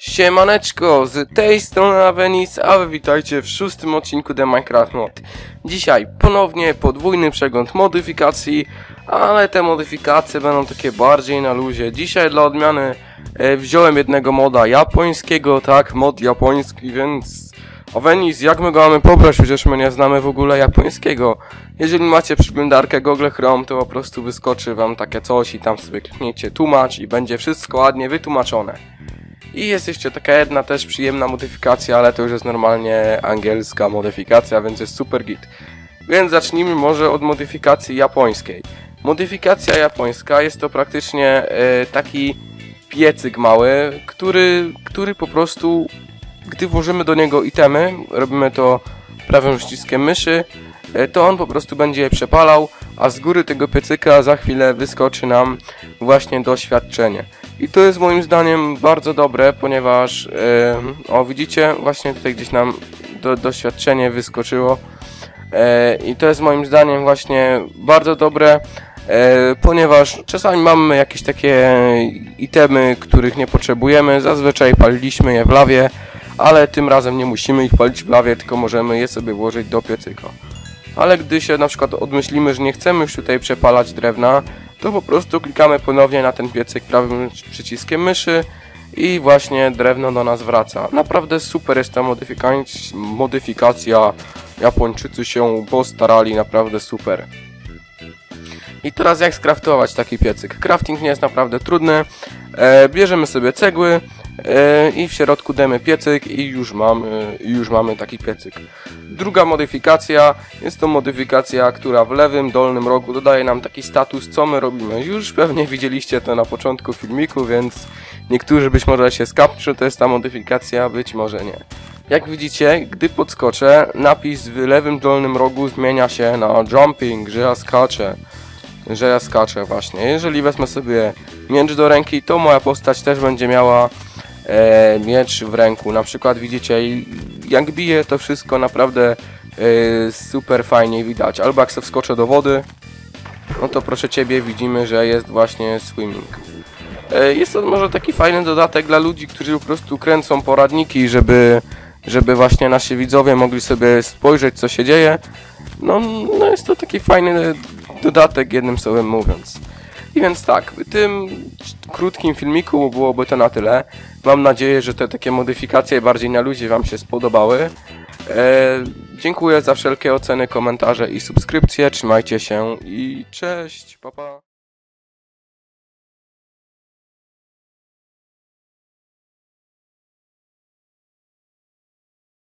Siemaneczko, z tej strony Avenis, a wy witajcie w szóstym odcinku The Minecraft Mod. Dzisiaj ponownie podwójny przegląd modyfikacji, ale te modyfikacje będą takie bardziej na luzie. Dzisiaj dla odmiany e, wziąłem jednego moda japońskiego, tak, mod japoński, więc... Avenis, jak my go mamy pobrać, przecież my nie znamy w ogóle japońskiego. Jeżeli macie przeglądarkę Google Chrome, to po prostu wyskoczy wam takie coś i tam sobie klikniecie tłumacz i będzie wszystko ładnie wytłumaczone. I jest jeszcze taka jedna też przyjemna modyfikacja, ale to już jest normalnie angielska modyfikacja, więc jest super git. Więc zacznijmy może od modyfikacji japońskiej. Modyfikacja japońska jest to praktycznie e, taki piecyk mały, który, który po prostu, gdy włożymy do niego itemy, robimy to prawym przyciskiem myszy, e, to on po prostu będzie je przepalał, a z góry tego piecyka za chwilę wyskoczy nam właśnie doświadczenie. I to jest moim zdaniem bardzo dobre, ponieważ e, o widzicie, właśnie tutaj gdzieś nam do, doświadczenie wyskoczyło. E, I to jest moim zdaniem właśnie bardzo dobre, e, ponieważ czasami mamy jakieś takie itemy, których nie potrzebujemy. Zazwyczaj paliliśmy je w lawie, ale tym razem nie musimy ich palić w lawie, tylko możemy je sobie włożyć do piecyka. Ale gdy się na przykład odmyślimy, że nie chcemy już tutaj przepalać drewna, to po prostu klikamy ponownie na ten piecyk prawym przyciskiem myszy i właśnie drewno do nas wraca. Naprawdę super jest ta modyfikac- modyfikacja. Japończycy się postarali, naprawdę super. I teraz jak skraftować taki piecyk? Crafting nie jest naprawdę trudny. E, bierzemy sobie cegły i w środku damy piecyk i już mamy, już mamy taki piecyk. Druga modyfikacja jest to modyfikacja, która w lewym dolnym rogu dodaje nam taki status, co my robimy. Już pewnie widzieliście to na początku filmiku, więc niektórzy być może się skapną, że to jest ta modyfikacja, być może nie. Jak widzicie, gdy podskoczę, napis w lewym dolnym rogu zmienia się na jumping, że ja skaczę. Że ja skaczę właśnie. Jeżeli wezmę sobie miecz do ręki, to moja postać też będzie miała e, miecz w ręku. Na przykład widzicie, jak bije to wszystko naprawdę e, super fajnie widać. Albo jak sobie wskoczę do wody, no to proszę Ciebie widzimy, że jest właśnie swimming. E, jest to może taki fajny dodatek dla ludzi, którzy po prostu kręcą poradniki, żeby, żeby właśnie nasi widzowie mogli sobie spojrzeć co się dzieje. No, no jest to taki fajny dodatek jednym słowem mówiąc. I więc tak, w tym krótkim filmiku byłoby to na tyle. Mam nadzieję, że te takie modyfikacje bardziej na ludzie Wam się spodobały. E, dziękuję za wszelkie oceny, komentarze i subskrypcje. Trzymajcie się i cześć, pa pa.